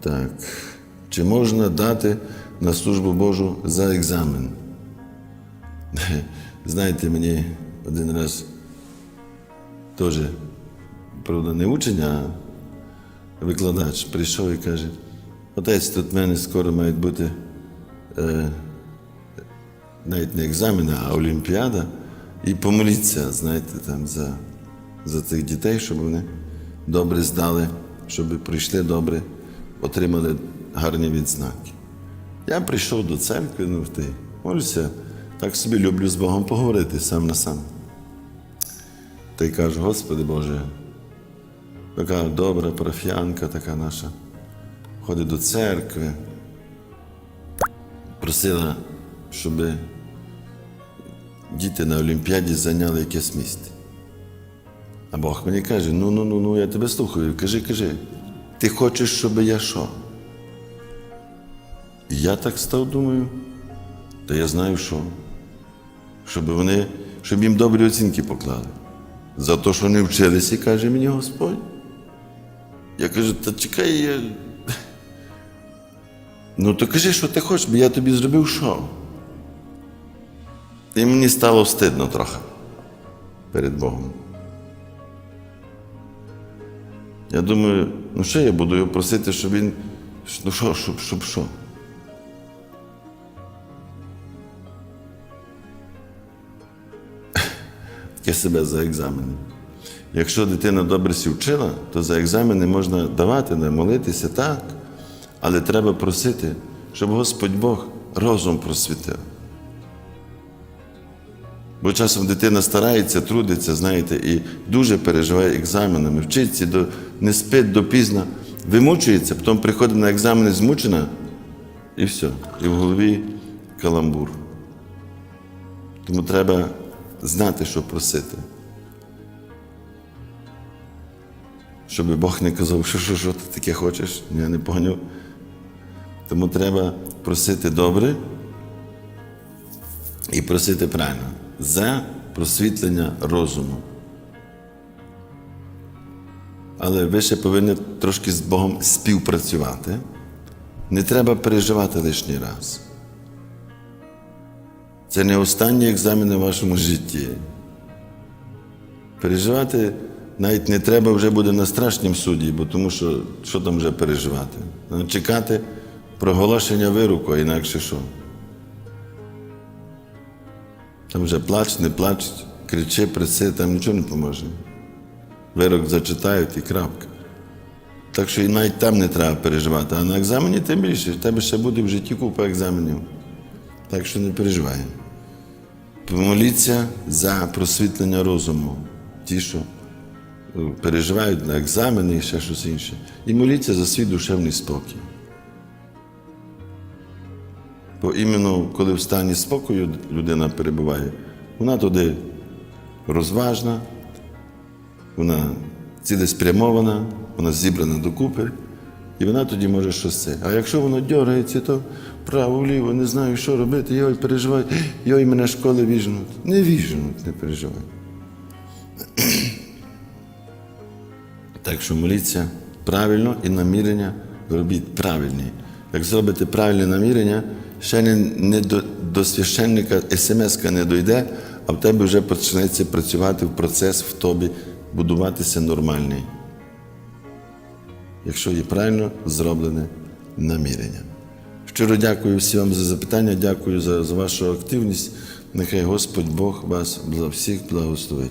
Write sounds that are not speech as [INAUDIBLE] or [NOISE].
Так. Чи можна дати на службу Божу за екзамен? [LAUGHS] Знаєте, мені один раз теж, правда, не учень, а викладач прийшов і каже: отець, тут в мене скоро мають бути е, навіть не екзамени, а олімпіада. І помоліться, знаєте, там за, за цих дітей, щоб вони добре здали, щоб прийшли добре, отримали гарні відзнаки. Я прийшов до церкви, ну ти молюся, так собі люблю з Богом поговорити сам на сам. Та й кажу, Господи Боже, така добра парафіянка, така наша, ходить до церкви, просила, щоб діти на Олімпіаді зайняли якесь місце. А Бог мені каже: ну ну ну ну я тебе слухаю, кажи, кажи, ти хочеш, щоб я що? Я так став, думаю, та я знаю що. Щоб вони, щоб їм добрі оцінки поклали. За те, що не вчилися, каже мені Господь. Я кажу, та чекай, я. [LAUGHS] Ну, то кажи, що ти хочеш, бо я тобі зробив що? І мені стало стидно трохи перед Богом. Я думаю, ну що я буду його просити, щоб він. Ну що, щоб, щоб що? Таке себе за екзамени. Якщо дитина добре сі вчила, то за екзамени можна давати, не молитися так. Але треба просити, щоб Господь Бог розум просвітив. Бо часом дитина старається, трудиться, знаєте, і дуже переживає екзаменами, вчиться, до, не спить допізно, вимучується, потім приходить на екзамени змучена, і все. І в голові каламбур. Тому треба знати, що просити. Щоб Бог не казав, що що, що ти таке хочеш, я не поняв. Тому треба просити добре і просити правильно за просвітлення розуму. Але ви ще повинні трошки з Богом співпрацювати. Не треба переживати лишній раз. Це не останні екзамени в вашому житті. Переживати навіть не треба вже буде на страшнім суді, бо тому що що там вже переживати? Чекати проголошення вироку, а інакше що? Там вже плач, не плач, кричи, приси, там нічого не поможе. Вирок зачитають і крапка. Так що і навіть там не треба переживати, а на екзамені тим більше, в тебе ще буде в житті купа екзаменів. Так що не переживай. Помоліться за просвітлення розуму, ті, що е, переживають на екзамени і ще щось інше. І моліться за свій душевний спокій. Бо іменно коли в стані спокою людина перебуває, вона туди розважна, вона цілеспрямована, вона зібрана докупи, і вона тоді може щось це. А якщо воно дергається, то право-вліво, не знаю, що робити, йой, переживаю, йой, мене школи віжнуть. Не віжнуть, не переживай. Так що моліться правильно і намірення робіть правильні. Як зробите правильне намірення, ще не, не до, до священника смс не дойде, а в тебе вже почнеться працювати в процес в тобі, будуватися нормальний. Якщо є правильно зроблене намірення. Щиро дякую всім вам за запитання, дякую за, за вашу активність. Нехай Господь Бог вас всіх благословить.